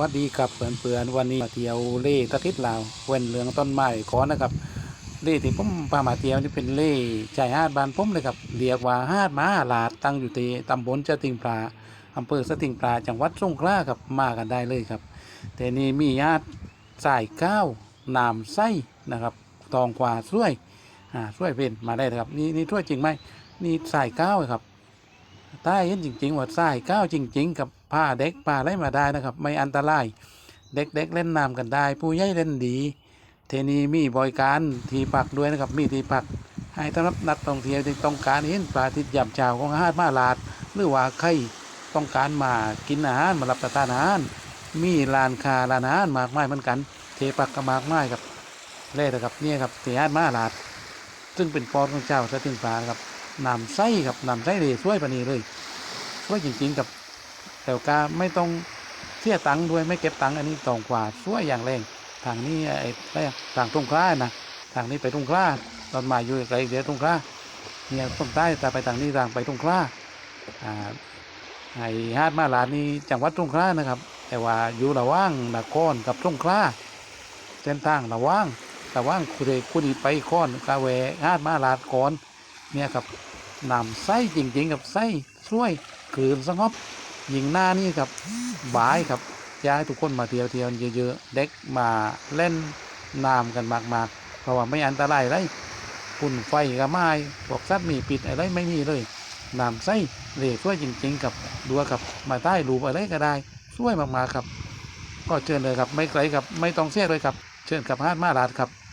วัสดีครับเปื่อนๆวันนี้มาเที่ยวเล่ตะทิดลาวเว้นเหลืองต้นไม้ขอนะครับเล่ที่ผมพามาเที่ยวนี่เป็นเล่ชายหาดบ้านผมเลยครับเรียกว่าหาดมหาลาดตั้งอยู่ที่ตำบลจะติงปลาอำเภอสติงปลาจังหวัดสงขลาครับมากันได้เลยครับ แต่นี่มีญาติสายก้าวนามไส้นะครับตองกว่าช่วยอ่าช่วยเป็นมาได้ครับนี่นี่ช่วยจริงไหมนี่สายก้าวครับใต้เห็นจริง ๆ ว่าทรายก้าวจริงๆกับ ผ้าเด็กผ้าอะไรมาได้นะครับ ไม่อันตราย เด็กๆเล่นน้ำกันได้ ผู้ใหญ่เล่นดี เทนีมีบริการที่พักด้วยนะครับ มีที่พัก ให้สำหรับนักท่องเที่ยวที่ต้องการเห็นปลาทิตยามเช้าของอาหารมาลาด หรือว่าใครต้องการมากินอาหารมารับประทานอาหารมีร้านคาร้านอาหารมากมายเหมือนกัน เทปักก็มากมายครับเล่นะครับเนี่ยครับที่อาหารมาลาด ซึ่งเป็นปอดของเจ้าสะตึงปลาครับนำไส้ครับนำไส้เลยช่วยปานนีเลยช่วยจริงๆกับ แต่กาไม่ต้องเสียตังค์ด้วยไม่เก็บตังค์อันนี้ตรงกว่าช่วยอย่างแรงทางนี้ไอ้ไอ้ทางตรงกล้านะทางนี้ไปตรงกล้าตอนมาอยู่ไกลเดียวตรงกล้าเนี่ยต้นใต้แต่ไปทางนี้ทางไปตรงกล้าอ่าไอ้ฮาดมาลาดนี่จังหวัดตรงกล้านะครับ แต่ว่าอยู่ระว่างนครกับตรงกล้าเส้นทางระว่างแต่ว่าคุณเดคุณไปค้อนกาเวฮาดมาลาดก่อนเนี่ยครับนำไส้จริงๆกับไส้ช่วยคืนสงบ ยิงหน้านี่ครับบายครับอยากให้ทุกคนมาเที่ยวเที่ยวเยอะๆเด็กมาเล่นน้ำกันมากๆ เพราะว่าไม่อันตรายอะไรฝุ่นไฟก็ไม่พวกสัตว์มีปิดอะไรไม่มีเลยน้ำไส้เหลวช่วยจริงๆกับดัวกับมาใต้รูปอะไรก็ได้ช่วยมากๆครับ ก็เชิญเลยครับไม่ไกลครับไม่ต้องเสียเลยครับ เชิญกับฮาดมาลาดครับ